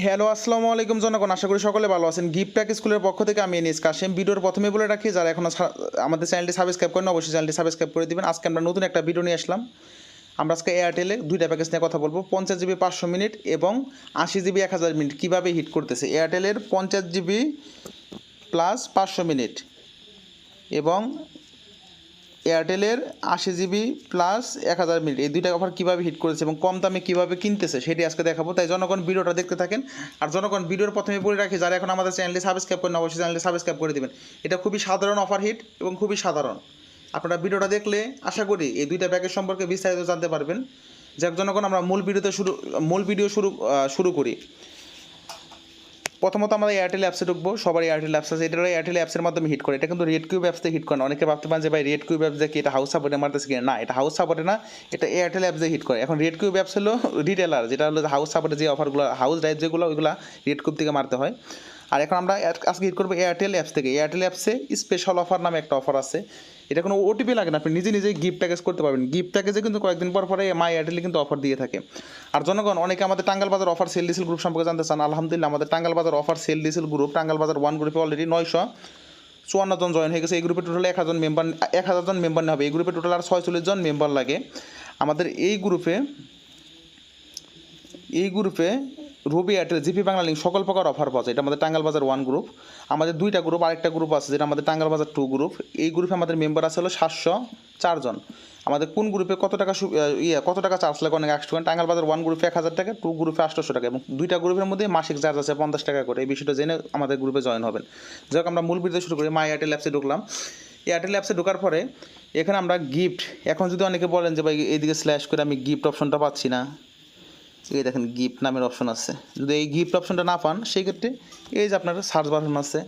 Hello, আসসালামু আলাইকুম জনগণ। আশা করি সকলে ভালো আছেন। গিফট প্যাক স্কুলের পক্ষ থেকে আমি এনিস কাশেম ভিডিওর প্রথমে বলে রাখি, যারা এখনও সা- আমাদের চ্যানেলটি সাবস্ক্রাইব করেন অবশ্যই চ্যানেলটি সাবস্ক্রাইব করে দিবেন। আজকে আমরা নতুন একটা ভিডিও নিয়ে আসলাম। আমরা আজকে এয়ারটেলে দুইটা প্যাকেজ নিয়ে কথা বলব। পঞ্চাশ জিবি পাঁচশো মিনিট এবং আশি জিবি এক হাজার মিনিট। কীভাবে হিট করতেছে? এয়ারটেলের পঞ্চাশ জিবি প্লাস পাঁচশো মিনিট এবং এয়ারটেলের আশি জিবি প্লাস এক হাজার মিনিট এই দুইটা অফার কীভাবে হিট করেছে এবং কম দামে কীভাবে কিনতেছে সেটি আজকে দেখাবো। তাই জনগণ ভিডিওটা দেখতে থাকেন। আর জনগণ ভিডিওর প্রথমে বলে রাখি, যারা এখন আমাদের চ্যানেলটি সাবস্ক্রাইব করেন, অবশ্যই চ্যানেলটি সাবস্ক্রাইব করে দেবেন। এটা খুবই সাধারণ অফার হিট এবং খুবই সাধারণ। আপনারা ভিডিওটা দেখলে আশা করি এই দুইটা প্যাকেজ সম্পর্কে বিস্তারিত জানতে পারবেন। যাক, জনগণ, আমরা মূল ভিডিওতে শুরু, মূল ভিডিও শুরু শুরু করি। প্রথমত আমরা এয়ারটেল অ্যাপসে ঢুকবো সবার এয়ারটেল অ্যাপস আছে। এটা এয়ারটেল অ্যাপসের মাধ্যমে হিট করে। এটা কিন্তু রেড কিউব অ্যাপস হিট করে না। অনেকে ভাবতে পারেন যে, ভাই রেড কিউব অ্যাপস দেখে এটা হাউস সাপোর্টে মারতেছে কিনা? না, এটা হাউস সাপোর্টে না, এটা এয়ারটেল অ্যাপসে হিট করে। এখন রেড কিউব অ্যাপস হলো রিটেলার যেটা হলো হাউস সাপোর্টে যে অফারগুলো হাউস ড্রাইভ যেগুলো, ওইগুলো রেড কিউব থেকে মারতে হয়। আর এখন আমরা আজকে হিট করব এয়ারটেল অ্যাপস থেকে। এয়ারটেল অ্যাপসে স্পেশাল অফার নামে একটা অফার আছে। এটা কোনো ওটিপি লাগে না, আপনি নিজে নিজেই গিফট প্যাকেজ করতে পারবেন। গিফট প্যাকেজে কিন্তু কয়েকদিন পর পরে মাই এয়ারটেলে কিন্তু অফার দিয়ে থাকে। আর জনগণ, অনেকে আমাদের টাঙ্গাল বাজার অফার সেল ডিসেল গ্রুপ সম্পর্কে জানতে চান, আলহামদুলিল্লাহ আমাদের টাঙ্গাল বাজার অফার সেল ডিসেল গ্রুপ টাঙ্গাল বাজার ওয়ান গ্রুপে অলরেডি নয়শো চুয়ান্ন জন জয়েন হয়ে গেছে। এই গ্রুপে টোটাল এক হাজার মেম্বার এক হাজার জন মেম্বার হবে। এই গ্রুপে টোটাল আর ছয়চল্লিশ জন মেম্বার লাগে। আমাদের এই গ্রুপে এই গ্রুপে Robi Airtel GP Banglalink সকল প্রকার অফার পাওয়া যায়। এটা আমাদের টাঙ্গাল বাজার ওয়ান গ্রুপ আমাদের দুইটা গ্রুপ আরেকটা গ্রুপ আছে যেটা আমাদের টাঙ্গাল বাজার টু গ্রুপ এই গ্রুপে আমাদের মেম্বার আছে হলো সাতশো চারজন আমাদের কোন গ্রুপে কত টাকা ইয়ে কত টাকা চার্জ লাগে অনেক একশো টাঙ্গাল বাজার ওয়ান গ্রুপে এক হাজার টাকা টু গ্রুপে আটশোশো টাকা। এবং দুইটা গ্রুপের মধ্যে মাসিক চার্জ আছে পঞ্চাশ টাকা করে। এই বিষয়টা জেনে আমাদের গ্রুপে জয়েন হবেন। যাই আমরা মূল ভিডিও শুরু করি। মা এয়ারটেল অ্যাপসে ঢুকলাম। এয়ারটেল অ্যাপসে ঢোকার পরে এখানে আমরা গিফট এখন যদি অনেকে বলেন যে, ভাই, এইদিকে স্ল্যাশ করে আমি গিফট অপশনটা পাচ্ছি না। এই দেখেন গিফট নামের অপশন আছে। যদি এই গিফট অপশনটা না পান সেই ক্ষেত্রে এই যে আপনার সার্চ বাটন আছে,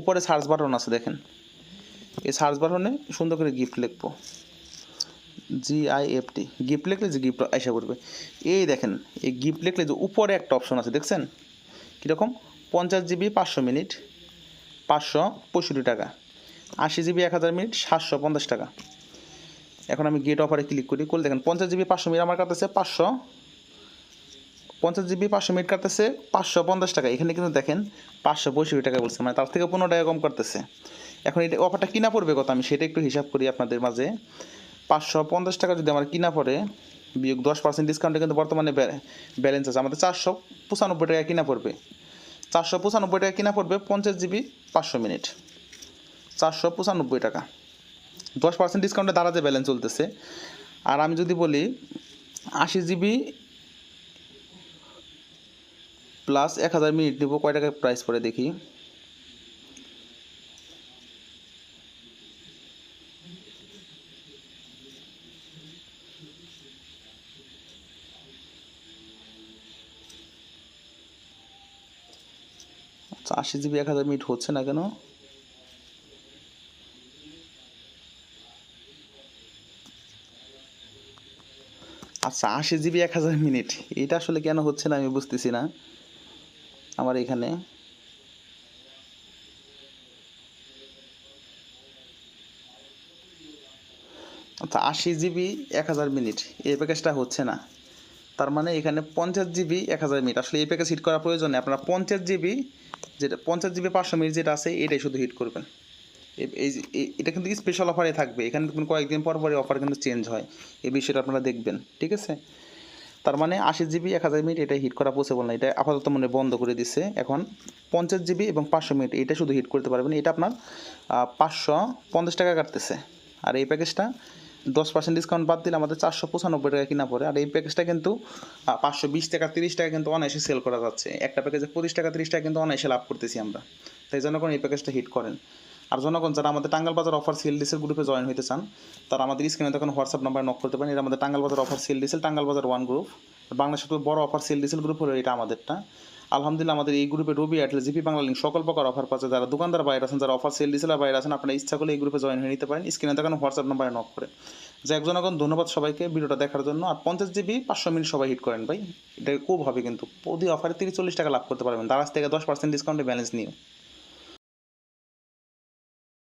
উপরে সার্চ বাটন আছে দেখেন। এই সার্চ বাটনে সুন্দর করে গিফট লিখব। G I F T gift লিখলে যে গিফট আইসা করবে এই দেখেন, এই গিফট লিখলে যে উপরে একটা অপশন আছে, দেখছেন? কীরকম? পঞ্চাশ জিবি পাঁচশো মিনিট, পাঁচশো পঁয়ষট্টি টাকা। আশি জিবি এক হাজার মিনিট, সাতশো পঞ্চাশ টাকা। এখন আমি গেট অফারে ক্লিক করি। করলে দেখেন, পঞ্চাশ জিবি পাঁচশো মিনিট, আমার কাছে পাঁচশো পঞ্চাশ জিবি পাঁচশো মিনিট কাটতেছে, পাঁচশো পঞ্চাশ টাকা। এখানে কিন্তু দেখেন পাঁচশো পঁয়ষট্টি টাকা বলছে মানে তার থেকে পনেরো টাকা কম করতেছে এখন এটা অফারটা কিনা পড়বে কত আমি সেটা একটু হিসাব করি আপনাদের মাঝে। পাঁচশো পঞ্চাশ টাকা যদি আমার কিনা পড়ে, বিয়োগ দশ পার্সেন্ট ডিসকাউন্টে কিন্তু বর্তমানে ব্যালেন্স আছে। আমাদের চারশো পঁচানব্বই টাকা কিনা পড়বে। চারশো পঁচানব্বই টাকা কিনা পড়বে পঞ্চাশ জিবি পাঁচশো মিনিট। চারশো পঁচানব্বই টাকা। দশ পার্সেন্ট ডিসকাউন্টে দ্বারা যে ব্যালেন্স চলতেছে। আর আমি যদি বলি, আশি জিবি প্লাস এক হাজার মিনিট নেব কয় টাকা প্রাইস পড়ে দেখি। আচ্ছা আশি জিবি এক হাজার মিনিট হচ্ছে না কেন? আচ্ছা আশি জিবি এক হাজার মিনিট। এটা আসলে কেন হচ্ছে না আমি বুঝতেছি না। আমার এখানে। আশি জিবি এক হাজার মিনিট। এই প্যাকেজটা হচ্ছে না। তার মানে এখানে পঞ্চাশ জিবি এক হাজার মিনিট। আসলে এই প্যাকেজ হিট করার প্রয়োজন আপনারা পঞ্চাশ জিবি যেটা, পঞ্চাশ জিবি পাঁচশো মিনিট যেটা আছে, এটাই শুধু হিট করবেন। এই এটা কিন্তু স্পেশাল অফারে থাকবে। এখানে কয়েকদিন পর পরে অফার কিন্তু চেঞ্জ হয়। এই বিষয়টা আপনারা দেখবেন। ঠিক আছে? তার মানে আশি জিবি, এক হাজার মিনিট এটা হিট করা পসিবল না। এটা আপাতত মনে বন্ধ করে দিচ্ছে এখন পঞ্চাশ জিবি এবং পাঁচশো মিনিট, এটা শুধু হিট করতে পারবেন। এটা আপনার পাঁচশো পঞ্চাশ টাকা কাটতেছে। আর এই প্যাকেজটা দশ পার্সেন্ট ডিসকাউন্ট বাদ দিলে আমাদের চারশো পঁচানব্বই টাকা কিনা পড়ে। আর এই প্যাকেজটা কিন্তু পাঁচশো বিশ টাকা, তিরিশ টাকা কিন্তু অনায়াসে সেল করা যাচ্ছে। একটা প্যাকেজে পঁচিশ টাকা, তিরিশ টাকা কিন্তু অনায়াসে লাভ করতেছি আমরা। তাই জনগণ এই প্যাকেজটা হিট করেন। আর জনগণ যারা আমাদের টাঙ্গাল বাজার অফার সেল ডিসেল গ্রুপে জয়েন হতে চান, তারা আমাদের স্ক্রিনে তখন হোয়াটসঅ্যাপ নাম্বার নক করতে পারেন। এটা আমাদের Tangail Bazar offer sale diesel টাঙ্গাল Bazar one group বাংলাদেশের বড় অফার সেল ডিসেল গ্রুপ হলো এটা আমাদেরটা। আলহামদুলিল্লাহ আমাদের এই গ্রুপে Robi Airtel GP Banglalink সকল প্রকার অফার পাচ্ছে। যারা দোকানদার বাইরে আছেন, যারা অফার সেল ডিসেলার বাইরে আছেন, আপনারা ইচ্ছা করলে এই গ্রুপে জয়েন হয়ে নিতে পারেন। স্ক্রিনে তখন হোয়াটসঅ্যাপ নাম্বারে নক করে। যে একজনগণ ধন্যবাদ সবাইকে ভিডিওটা দেখার জন্য। আর পঞ্চাশ জিবি পাঁচশো মিনিট সবাই হিট করেন ভাই। এটা খুব হবে কিন্তু। প্রতি অফারে তিরিশ চল্লিশ টাকা লাভ করতে পারবেন। দারাজ থেকে দশ পার্সেন্ট ডিসকাউন্টে ব্যালেন্স নিয়ে